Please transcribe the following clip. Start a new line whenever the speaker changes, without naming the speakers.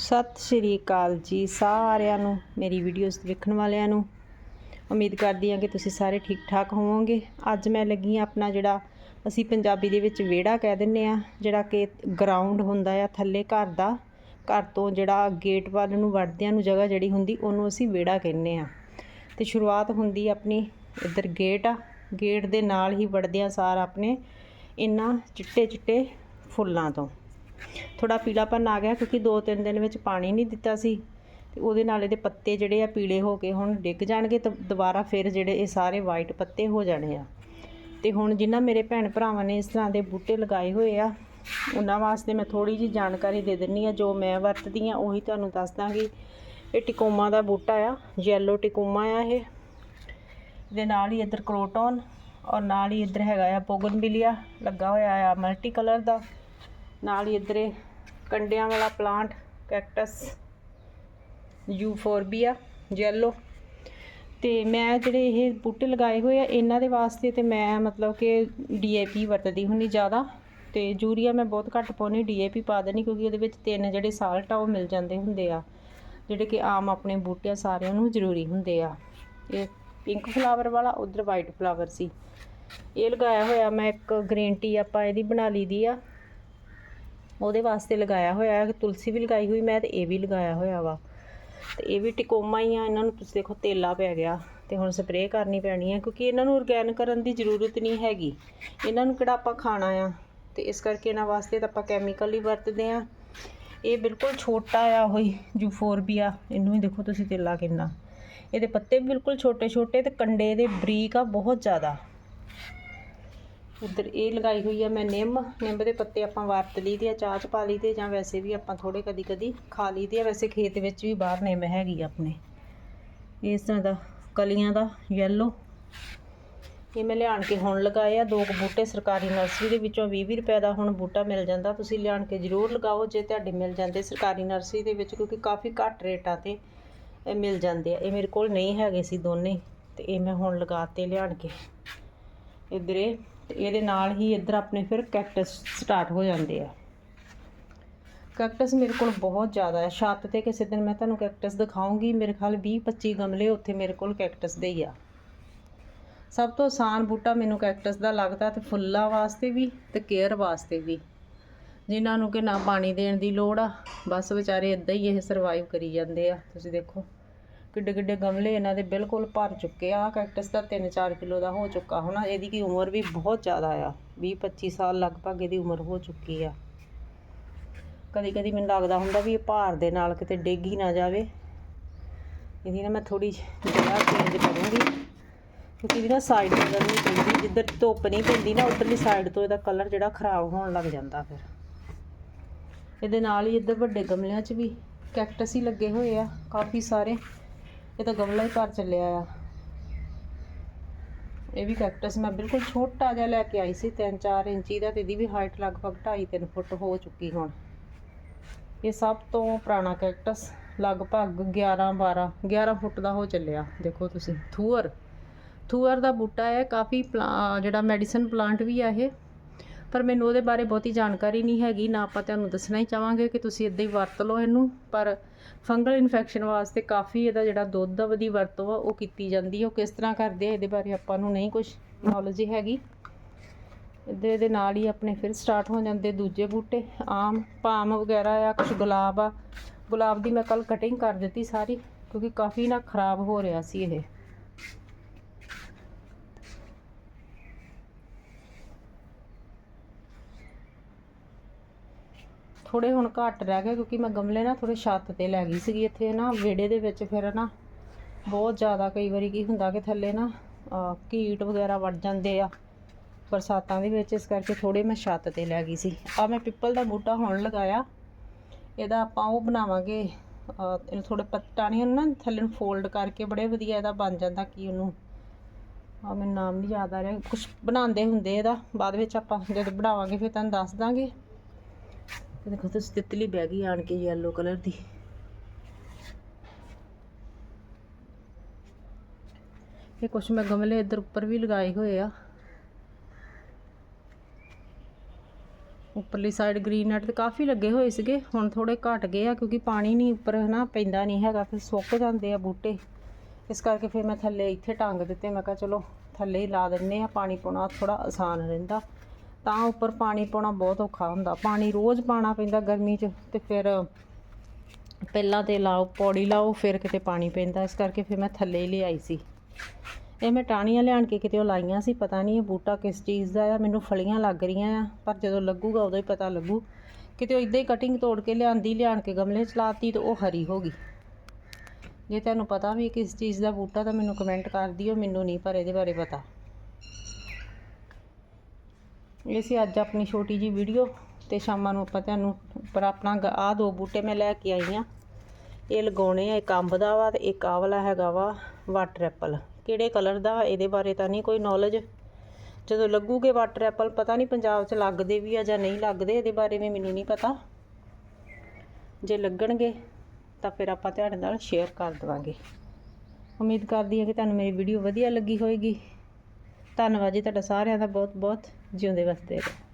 ਸਤਿ ਸ਼੍ਰੀ ਅਕਾਲ ਜੀ ਸਾਰਿਆਂ ਨੂੰ, ਮੇਰੀ ਵੀਡੀਓਜ਼ ਦੇਖਣ ਵਾਲਿਆਂ ਨੂੰ। ਉਮੀਦ ਕਰਦੀ ਹਾਂ ਕਿ ਤੁਸੀਂ ਸਾਰੇ ਠੀਕ ਠਾਕ ਹੋਵੋਗੇ। ਅੱਜ ਮੈਂ ਲੱਗੀ ਹਾਂ ਆਪਣਾ ਜਿਹੜਾ ਅਸੀਂ ਪੰਜਾਬੀ ਦੇ ਵਿੱਚ ਵਿਹੜਾ ਕਹਿ ਦਿੰਨੇ ਆ ਜਿਹੜਾ ਕਿ ਗਰਾਊਂਡ ਹੁੰਦਾ ਆ ਥੱਲੇ ਘਰ ਦਾ। ਘਰ ਤੋਂ ਜਿਹੜਾ ਗੇਟ ਵੱਲ ਨੂੰ ਵੜਦਿਆਂ ਨੂੰ ਜਗ੍ਹਾ ਜਿਹੜੀ ਹੁੰਦੀ, ਉਹਨੂੰ ਅਸੀਂ ਵਿਹੜਾ ਕਹਿੰਦੇ ਆ ਤੇ ਸ਼ੁਰੂਆਤ ਹੁੰਦੀ ਆਪਣੀ ਇੱਧਰ ਗੇਟ ਆ। ਗੇਟ ਦੇ ਨਾਲ ਹੀ ਵੜਦਿਆਂ ਸਾਰ ਆਪਣੇ ਇਹਨਾਂ ਚਿੱਟੇ ਚਿੱਟੇ ਫੁੱਲਾਂ ਤੋਂ। ਥੋੜਾ ਪੀਲਾਪਨ ਆ ਗਿਆ ਕਿਉਂਕਿ 2-3 ਦਿਨ ਵਿੱਚ ਪਾਣੀ ਨਹੀਂ ਦਿੱਤਾ ਸੀ ਤੇ ਉਹਦੇ ਨਾਲ ਇਹਦੇ ਪੱਤੇ ਜਿਹੜੇ ਆ ਪੀਲੇ ਹੋ ਕੇ ਹੁਣ ਡਿੱਗ ਜਾਣਗੇ ਤਾਂ ਦੁਬਾਰਾ ਫਿਰ ਜਿਹੜੇ ਇਹ ਸਾਰੇ ਵਾਈਟ ਪੱਤੇ ਹੋ ਜਾਣੇ ਆ। ਤੇ ਹੁਣ ਜਿਨ੍ਹਾਂ ਮੇਰੇ ਭੈਣ ਭਰਾਵਾਂ ਨੇ ਇਸ ਤਰ੍ਹਾਂ ਦੇ ਬੂਟੇ ਲਗਾਏ ਹੋਏ ਆ, ਉਹਨਾਂ ਵਾਸਤੇ ਮੈਂ ਥੋੜੀ ਜੀ ਜਾਣਕਾਰੀ ਦੇ ਦਿੰਨੀ ਆ ਜੋ ਮੈਂ ਵਰਤਦੀ ਆ ਉਹੀ ਤੁਹਾਨੂੰ ਦੱਸ ਦਾਂਗੀ। ਇਹ ਟਿਕੋਮਾ ਦਾ ਬੂਟਾ ਆ ਯੈਲੋ ਟਿਕੋਮਾ ਆ ਇਹ। ਦੇ ਨਾਲ ਹੀ ਇੱਧਰ ਕ੍ਰੋਟਨ ਔਰ ਨਾਲ ਹੀ ਇੱਧਰ ਹੈਗਾ ਆ ਬੋਗਨਵਿਲੀਆ ਲੱਗਾ ਹੋਇਆ ਆ ਮਲਟੀ ਕਲਰ ਦਾ। ਨਾਲ ਹੀ ਇੱਧਰ ਕੰਡਿਆਂ ਵਾਲਾ ਪਲਾਂਟ ਕੈਕਟਸ ਯੂਫੋਰਬੀਆ ਯੈਲੋ ਤੇ ਮੈਂ ਜਿਹੜੇ ਇਹ ਬੂਟੇ ਲਗਾਏ ਹੋਏ ਆ, ਇਹਨਾਂ ਦੇ ਵਾਸਤੇ ਤੇ ਮੈਂ ਮਤਲਬ ਕਿ ਡੀਏਪੀ ਵਰਤਦੀ ਹੁੰਦੀ ਜ਼ਿਆਦਾ। ਤੇ ਯੂਰੀਆ ਮੈਂ ਬਹੁਤ ਘੱਟ ਪਾਉਣੀ ਡੀਏਪੀ ਪਾ ਦੇਣੀ ਕਿਉਂਕਿ ਉਹਦੇ ਵਿੱਚ ਤਿੰਨ ਜਿਹੜੇ ਸਾਲਟ ਆ, ਉਹ ਮਿਲ ਜਾਂਦੇ ਹੁੰਦੇ ਆ। ਜਿਹੜੇ ਕਿ ਆਮ ਆਪਣੇ ਬੂਟਿਆਂ ਸਾਰਿਆਂ ਨੂੰ ਜ਼ਰੂਰੀ ਹੁੰਦੇ ਆ। ਇਹ ਪਿੰਕ ਫਲਾਵਰ ਵਾਲਾ, ਉਧਰ ਵਾਈਟ ਫਲਾਵਰ ਸੀ। ਇਹ ਲਗਾਇਆ ਹੋਇਆ ਮੈਂ ਇੱਕ ਗ੍ਰੀਨ ਟੀ ਆਪਾਂ ਇਹਦੀ ਬਣਾ ਲਈ ਦੀ ਆ। ਉਹਦੇ ਵਾਸਤੇ ਲਗਾਇਆ ਹੋਇਆ ਹੈ, ਤੁਲਸੀ ਵੀ ਲਗਾਈ ਹੋਈ, ਮੈਂ ਤੇ ਇਹ ਵੀ ਲਗਾਇਆ ਹੋਇਆ ਵਾ। ਤੇ ਇਹ ਵੀ ਟਿਕੋਮਾ ਹੀ ਆ, ਇਹਨਾਂ ਨੂੰ ਤੁਸੀਂ ਦੇਖੋ ਤੇਲਾ ਪੈ ਗਿਆ ਤੇ ਹੁਣ ਸਪਰੇਅ ਕਰਨੀ ਪੈਣੀ ਹੈ ਕਿਉਂਕਿ ਇਹਨਾਂ ਨੂੰ ਆਰਗੈਨਿਕ ਕਰਨ ਦੀ ਜ਼ਰੂਰਤ ਨਹੀਂ ਹੈਗੀ। ਇਹਨਾਂ ਨੂੰ ਕਿਹੜਾ ਆਪਾਂ ਖਾਣਾ ਆ, ਤੇ ਇਸ ਕਰਕੇ ਇਹਨਾਂ ਵਾਸਤੇ ਤਾਂ ਆਪਾਂ ਕੈਮੀਕਲ ਹੀ ਵਰਤਦੇ ਆ। ਇਹ ਬਿਲਕੁਲ ਛੋਟਾ ਆ ਉਹੀ, ਜੂਫੋਰਬੀਆ, ਇਹਨੂੰ ਵੀ ਦੇਖੋ ਤੁਸੀਂ ਤੇਲਾ ਕਿੰਨਾ। ਇਹਦੇ ਪੱਤੇ ਵੀ ਬਿਲਕੁਲ ਛੋਟੇ ਛੋਟੇ ਤੇ ਕੰਡੇ ਦੇ ਬਰੀਕ ਆ ਬਹੁਤ ਜ਼ਿਆਦਾ। ਉੱਧਰ ਇਹ ਲਗਾਈ ਹੋਈ ਆ ਮੈਂ ਨਿੰਮ ਨਿੰਮ ਦੇ ਪੱਤੇ ਆਪਾਂ ਵਰਤ ਲਈਦੇ ਆ, ਚਾਹ ਚ ਪਾ ਲਈਦੇ ਜਾਂ ਵੈਸੇ ਵੀ ਆਪਾਂ ਥੋੜੇ ਕਦੀ ਕਦੀ ਖਾ ਲਈਦੇ ਆ। ਵੈਸੇ ਖੇਤ ਵਿੱਚ ਵੀ ਬਾਹਰ ਨਿੰਮ ਹੈਗੀ ਆ ਆਪਣੇ। ਇਸ ਤਰ੍ਹਾਂ ਦਾ ਕਲੀਆਂ ਦਾ ਯੈਲੋ ਇਹ ਮੈਂ ਲਿਆਣ ਕੇ ਹੁਣ ਲਗਾਏ ਆ। ਦੋ ਕੁ ਬੂਟੇ ਸਰਕਾਰੀ ਨਰਸਰੀ ਦੇ ਵਿੱਚੋਂ 20 ਰੁਪਏ ਦਾ ਹੁਣ ਬੂਟਾ ਮਿਲ ਜਾਂਦਾ। ਤੁਸੀਂ ਲਿਆਣ ਕੇ ਜ਼ਰੂਰ ਲਗਾਓ ਜੇ ਤੁਹਾਡੇ ਮਿਲ ਜਾਂਦੇ ਸਰਕਾਰੀ ਨਰਸਰੀ ਦੇ ਵਿੱਚ, ਕਿਉਂਕਿ ਕਾਫੀ ਘੱਟ ਰੇਟਾਂ ਤੇ ਇਹ ਮਿਲ ਜਾਂਦੇ ਆ। ਇਹ ਮੇਰੇ ਕੋਲ ਨਹੀਂ ਹੈਗੇ ਸੀ ਦੋਨੇ, ਤੇ ਇਹ ਮੈਂ ਹੁਣ ਲਗਾਤੇ ਲਿਆਣ ਕੇ। ਇੱਧਰ ਤੇ ਇਹਦੇ ਨਾਲ ਹੀ ਇੱਧਰ ਆਪਣੇ ਫਿਰ ਕੈਕਟਸ ਸਟਾਰਟ ਹੋ ਜਾਂਦੇ ਆ। ਕੈਕਟਸ ਮੇਰੇ ਕੋਲ ਬਹੁਤ ਜ਼ਿਆਦਾ ਹੈ। ਛੱਤ ਤੇ ਕਿਸੇ ਦਿਨ ਮੈਂ ਤੁਹਾਨੂੰ ਕੈਕਟਸ ਦਿਖਾਉਂਗੀ। ਮੇਰੇ ਖਿਆਲ 20 25 ਗਮਲੇ ਉੱਥੇ ਮੇਰੇ ਕੋਲ ਕੈਕਟਸ ਦੇ ਹੀ ਆ। ਸਭ ਤੋਂ ਆਸਾਨ ਬੂਟਾ ਮੈਨੂੰ ਕੈਕਟਸ ਦਾ ਲੱਗਦਾ ਤੇ ਫੁੱਲਾਂ ਵਾਸਤੇ ਵੀ ਤੇ ਕੇਅਰ ਵਾਸਤੇ ਵੀ। ਜਿਨ੍ਹਾਂ ਨੂੰ ਕਿ ਨਾ ਪਾਣੀ ਦੇਣ ਦੀ ਲੋੜ ਆ। ਬਸ ਵਿਚਾਰੇ ਇਦਾਂ ਹੀ ਇਹ ਸਰਵਾਈਵ ਕਰੀ ਜਾਂਦੇ ਆ। ਤੁਸੀਂ ਦੇਖੋ। ਕਿੱਡੇ ਕਿੱਡੇ ਗਮਲੇ ਇਹਨਾਂ ਦੇ ਬਿਲਕੁਲ ਭਰ ਚੁੱਕੇ ਆ। ਕੈਕਟਸ ਦਾ 3-4 ਕਿਲੋ ਦਾ ਹੋ ਚੁੱਕਾ। ਹੁਣ ਇਹਦੀ ਕੀ ਉਮਰ ਵੀ ਬਹੁਤ ਜ਼ਿਆਦਾ ਆ। 20-25 ਸਾਲ ਲਗਭਗ ਇਹਦੀ ਉਮਰ ਹੋ ਚੁੱਕੀ ਆ। ਕਦੀ ਕਦੀ ਮੈਨੂੰ ਲੱਗਦਾ ਹੁੰਦਾ ਵੀ ਇਹ ਭਾਰ ਦੇ ਨਾਲ ਕਿਤੇ ਡਿੱਗ ਹੀ ਨਾ ਜਾਵੇ। ਇਹਦੀ ਨਾ ਮੈਂ ਥੋੜੀ ਜਗ੍ਹਾ ਚੇਂਜ ਕਰੂੰਗੀ। ਕਿਉਂਕਿ ਇਹਦੀ ਨਾ ਸਾਈਡ ਬਦਲਣੀ ਪੈਂਦੀ। ਜਿੱਧਰ ਧੁੱਪ ਨਹੀਂ ਪੈਂਦੀ ਨਾ, ਉੱਧਰਲੀ ਸਾਈਡ ਤੋਂ ਇਹਦਾ ਕਲਰ ਜਿਹੜਾ ਖਰਾਬ ਹੋਣ ਲੱਗ ਜਾਂਦਾ ਫਿਰ। ਇਹਦੇ ਨਾਲ ਹੀ ਇੱਧਰ ਵੱਡੇ ਗਮਲਿਆਂ 'ਚ ਵੀ ਕੈਕਟਸ ਹੀ ਲੱਗੇ ਹੋਏ ਆ, ਕਾਫੀ ਸਾਰੇ। ਇਹ ਤਾਂ ਗਮਲਾ ਹੀ ਘਰ ਚੱਲਿਆ ਆ। ਇਹ ਵੀ ਕੈਕਟਸ ਮੈਂ ਬਿਲਕੁਲ ਛੋਟਾ ਜਿਹਾ ਲੈ ਕੇ ਆਈ ਸੀ 3-4 ਇੰਚੀ ਦਾ, ਤੇ ਇਹਦੀ ਵੀ ਹਾਈਟ ਲਗਭਗ 2.5-3 ਫੁੱਟ ਹੋ ਚੁੱਕੀ ਹੁਣ। ਇਹ ਸਭ ਤੋਂ ਪੁਰਾਣਾ ਕੈਕਟਸ ਲਗਭਗ 11-12 11 ਫੁੱਟ ਦਾ ਹੋ ਚੱਲਿਆ। ਦੇਖੋ ਤੁਸੀਂ, ਥੂਅਰ। ਥੂਅਰ ਦਾ ਬੂਟਾ ਹੈ, ਕਾਫੀ ਪਲਾ- ਜਿਹੜਾ ਮੈਡੀਸਨ ਪਲਾਂਟ ਵੀ ਆ ਇਹ। ਪਰ ਮੈਨੂੰ ਉਹਦੇ ਬਾਰੇ ਬਹੁਤੀ ਜਾਣਕਾਰੀ ਨਹੀਂ ਹੈਗੀ, ਨਾ ਆਪਾਂ ਤੁਹਾਨੂੰ ਦੱਸਣਾ ਹੀ ਚਾਹਾਂਗੇ ਕਿ ਤੁਸੀਂ ਇਦਾਂ ਹੀ ਵਰਤ ਲਓ ਇਹਨੂੰ, ਪਰ ਫੰਗਲ ਇਨਫੈਕਸ਼ਨ ਵਾਸਤੇ ਕਾਫੀ ਇਹਦਾ ਜਿਹੜਾ ਦੁੱਧ ਦਾ ਵਧੀ ਵਰਤੋਂ ਆ, ਉਹ ਕੀਤੀ ਜਾਂਦੀ ਹੈ ਉਹ ਕਿਸ ਤਰ੍ਹਾਂ ਕਰਦੇ ਆ, ਇਹਦੇ ਬਾਰੇ ਆਪਾਂ ਨੂੰ ਨਹੀਂ ਕੁਝ ਨੌਲੇਜ ਹੈਗੀ। ਇਹਦੇ ਦੇ ਨਾਲ ਹੀ ਆਪਣੇ ਫਿਰ ਸਟਾਰਟ ਹੋ ਜਾਂਦੇ ਦੂਜੇ ਬੂਟੇ। ਆਮ ਪਾਮ ਵਗੈਰਾ ਆ ਕੁਝ ਗੁਲਾਬ ਆ। ਗੁਲਾਬ ਦੀ ਮੈਂ ਕੱਲ ਕਟਿੰਗ ਕਰ ਦਿੱਤੀ ਸਾਰੀ, ਕਿਉਂਕਿ ਕਾਫੀ ਨਾ ਖਰਾਬ ਹੋ ਰਿਹਾ ਸੀ ਇਹ। ਥੋੜੇ ਹੁਣ ਘੱਟ ਰਹਿ ਗਏ ਕਿਉਂਕਿ ਮੈਂ ਗਮਲੇ ਨਾ ਥੋੜੇ ਛੱਤ ਤੇ ਲੈ ਗਈ ਸੀਗੀ। ਇੱਥੇ ਨਾ ਵਿਹੜੇ ਦੇ ਵਿੱਚ ਫਿਰ ਨਾ ਬਹੁਤ ਜ਼ਿਆਦਾ ਕਈ ਵਾਰੀ ਕੀ ਹੁੰਦਾ ਕਿ ਥੱਲੇ ਨਾ ਕੀਟ ਵਗੈਰਾ ਵੜ ਜਾਂਦੇ ਆ ਬਰਸਾਤਾਂ ਦੇ ਵਿੱਚ, ਇਸ ਕਰਕੇ ਥੋੜੇ ਮੈਂ ਛੱਤ ਤੇ ਲੈ ਗਈ ਸੀ। ਆ ਮੈਂ ਪਿੱਪਲ ਦਾ ਬੂਟਾ ਹੁਣ ਲਗਾਇਆ। ਇਹਦਾ ਆਪਾਂ ਉਹ ਬਣਾਵਾਂਗੇ ਇਹਨੂੰ ਥੋੜੇ ਪੱਤਾ ਨਹੀਂ ਨਾ ਥੱਲੇ ਨੂੰ ਫੋਲਡ ਕਰਕੇ ਬੜੇ ਵਧੀਆ ਇਹਦਾ ਬਣ ਜਾਂਦਾ ਕੀ ਉਹਨੂੰ। ਆ ਮੈਨੂੰ ਨਾਮ ਨਹੀਂ ਯਾਦ ਆ ਰਿਹਾ। ਕੁਝ ਬਣਾਉਂਦੇ ਹੁੰਦੇ ਇਹਦਾ, ਬਾਅਦ ਵਿੱਚ ਆਪਾਂ ਜਦੋਂ ਬਣਾਵਾਂਗੇ ਫਿਰ ਤੁਹਾਨੂੰ ਦੱਸ ਦਾਂਗੇ। ਇਹ ਦੇਖੋ ਤੁਸੀਂ ਤਿਤਲੀ ਬਹਿ ਗਈ ਆਣ ਕੇ ਯੈਲੋ ਕਲਰ ਦੀ। ਇਹ ਕੁਛ ਮੈਂ ਗਮਲੇ ਇੱਧਰ ਉੱਪਰ ਵੀ ਲਗਾਏ ਹੋਏ ਆ। ਉੱਪਰਲੀ ਸਾਈਡ ਗ੍ਰੀਨ ਨੈਟ ਤੇ ਕਾਫੀ ਲੱਗੇ ਹੋਏ ਸੀਗੇ, ਹੁਣ ਥੋੜੇ ਘਟ ਗਏ ਆ ਕਿਉਂਕਿ ਪਾਣੀ ਨਹੀਂ ਉੱਪਰ ਹਨਾ ਪੈਂਦਾ ਨਹੀਂ ਹੈਗਾ, ਫਿਰ ਸੁੱਕ ਜਾਂਦੇ ਆ ਬੂਟੇ। ਇਸ ਕਰਕੇ ਫਿਰ ਮੈਂ ਥੱਲੇ ਇੱਥੇ ਟੰਗ ਦਿੱਤੇ, ਮੈਂ ਕਿਹਾ ਚਲੋ ਥੱਲੇ ਹੀ ਲਾ ਦਿੰਨੇ ਆ, ਪਾਣੀ ਪਾਉਣਾ ਥੋੜਾ ਆਸਾਨ ਰਹਿੰਦਾ। ਤਾਂ ਉੱਪਰ ਪਾਣੀ ਪਾਉਣਾ ਬਹੁਤ ਔਖਾ ਹੁੰਦਾ। ਪਾਣੀ ਰੋਜ਼ ਪਾਣਾ ਪੈਂਦਾ ਗਰਮੀ 'ਚ ਤੇ ਫਿਰ ਪਹਿਲਾਂ ਤੇ ਲਾਓ, ਪੌੜੀ ਲਾਓ, ਫਿਰ ਕਿਤੇ ਪਾਣੀ ਪੈਂਦਾ। ਇਸ ਕਰਕੇ ਫਿਰ ਮੈਂ ਥੱਲੇ ਹੀ ਲਿਆਈ ਸੀ। ਇਹ ਮੈਂ ਟਾਹਣੀਆਂ ਲਿਆਣ ਕੇ ਕਿਤੇ ਉਹ ਲਾਈਆਂ ਸੀ, ਪਤਾ ਨਹੀਂ ਇਹ ਬੂਟਾ ਕਿਸ ਚੀਜ਼ ਦਾ ਆ, ਮੈਨੂੰ ਫਲੀਆਂ ਲੱਗ ਰਹੀਆਂ ਆ, ਪਰ ਜਦੋਂ ਲੱਗੂਗਾ ਉਦੋਂ ਹੀ ਪਤਾ ਲੱਗੂ। ਕਿਤੇ ਉਹ ਇਦਾਂ ਹੀ ਕਟਿੰਗ ਤੋੜ ਕੇ ਲਿਆਂਦੀ, ਲਿਆਣ ਕੇ ਗਮਲੇ 'ਚ ਲਾਤੀ ਤਾਂ ਉਹ ਹਰੀ ਹੋ ਗਈ। ਜੇ ਤੁਹਾਨੂੰ ਪਤਾ ਵੀ ਕਿਸ ਚੀਜ਼ ਦਾ ਬੂਟਾ ਤਾਂ ਮੈਨੂੰ ਕਮੈਂਟ ਕਰ ਦਿਓ, ਮੈਨੂੰ ਨਹੀਂ ਪਰ ਇਹਦੇ ਬਾਰੇ ਪਤਾ। ਇਹ ਸੀ ਅੱਜ ਆਪਣੀ ਛੋਟੀ ਜੀ ਵੀਡੀਓ ਤੇ ਸ਼ਾਮਾਂ ਨੂੰ ਆਪਾਂ ਤੁਹਾਨੂੰ ਪਰ ਆਪਣਾ ਆਹ ਦੋ ਬੂਟੇ ਮੈਂ ਲੈ ਕੇ ਆਈ ਆ। ਇਹ ਲਗਾਉਣੇ ਆ, ਇੱਕ ਅੰਬ ਦਾ ਵਾ ਤੇ ਇੱਕ ਆਹ ਵਾਲਾ ਹੈਗਾ ਵਾ ਵਾਟਰ ਐਪਲ ਕਿਹੜੇ ਕਲਰ ਦਾ, ਇਹਦੇ ਬਾਰੇ ਤਾਂ ਨਹੀਂ ਕੋਈ ਨੌਲੇਜ ਜਦੋਂ ਲੱਗੂਗੇ ਵਾਟਰ ਐਪਲ ਪਤਾ ਨਹੀਂ ਪੰਜਾਬ 'ਚ ਲੱਗਦੇ ਵੀ ਆ ਜਾਂ ਨਹੀਂ ਲੱਗਦੇ, ਇਹਦੇ ਬਾਰੇ ਵੀ ਮੈਨੂੰ ਨਹੀਂ ਪਤਾ। ਜੇ ਲੱਗਣਗੇ, ਤਾਂ ਫਿਰ ਆਪਾਂ ਤੁਹਾਡੇ ਨਾਲ ਸ਼ੇਅਰ ਕਰ ਦੇਵਾਂਗੇ। ਉਮੀਦ ਕਰਦੀ ਹਾਂ ਕਿ ਤੁਹਾਨੂੰ ਮੇਰੀ ਵੀਡੀਓ ਵਧੀਆ ਲੱਗੀ ਹੋਵੇਗੀ ਧੰਨਵਾਦ ਜੀ ਤੁਹਾਡਾ ਸਾਰਿਆਂ ਦਾ ਬਹੁਤ ਬਹੁਤ ਜਿਉਂਦੇ ਵਸਦੇ ਰਹੋ।